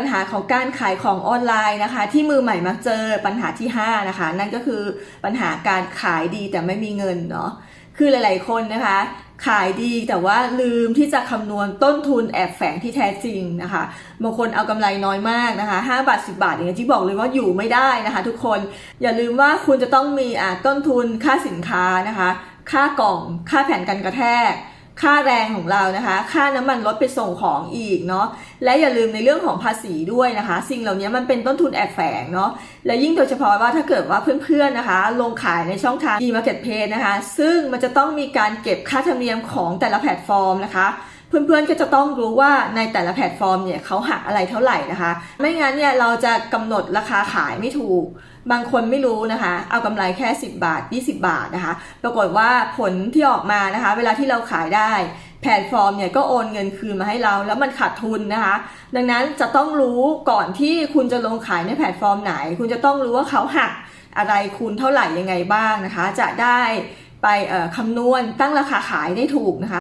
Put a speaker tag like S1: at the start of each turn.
S1: ปัญหาของการขายของออนไลน์นะคะ ที่มือใหม่มักเจอปัญหาที่ 5 นะคะ นั่นก็คือปัญหาการขายดีแต่ไม่มีเงินเนาะคือหลาย ๆ คนนะคะ ขายดีแต่ว่าลืมที่จะคำนวณต้นทุนแอบแฝงที่แท้จริงนะคะบางคนเอากำไรน้อยมากนะคะ5บาท 10 บาทอย่างที่บอกเลยว่าอยู่ไม่ได้นะคะ ทุกคนอย่าลืมว่าคุณจะต้องมีอ่าต้นทุนค่าสินค้านะคะ ค่ากล่องค่าแผ่นกันกระแทก ค่าแรงของเรานะคะ ค่าน้ำมันรถไปส่งของอีกเนาะ และอย่าลืมในเรื่องของภาษีด้วยนะคะ สิ่งเหล่านี้มันเป็นต้นทุนแอบแฝงเนาะ และยิ่งโดยเฉพาะว่าถ้าเกิดว่าเพื่อนๆนะคะ ลงขายในช่องทาง e-marketplace นะคะ ซึ่งมันจะต้องมีการเก็บค่าธรรมเนียมของแต่ละแพลตฟอร์มนะคะ เพื่อนๆก็จะต้องรู้ว่าในแต่ละแพลตฟอร์มเนี่ยเขาหักอะไรเท่าไหร่นะคะ ไม่งั้นเนี่ยเราจะกำหนดราคาขายไม่ถูก บางคนไม่รู้นะคะ เอากำไรแค่ 10 บาท 20 บาทนะคะ ปรากฏว่าผลที่ออกมานะคะ เวลาที่เราขายได้แพลตฟอร์มเนี่ยก็โอนเงินคืนมาให้เราแล้วมันขาดทุนนะคะ ดังนั้นจะต้องรู้ก่อนที่คุณจะลงขายในแพลตฟอร์มไหน คุณจะต้องรู้ว่าเขาหักอะไรคุณเท่าไหร่ยังไงบ้างนะคะ จะได้ไปคำนวณตั้งราคาขายได้ถูกนะคะ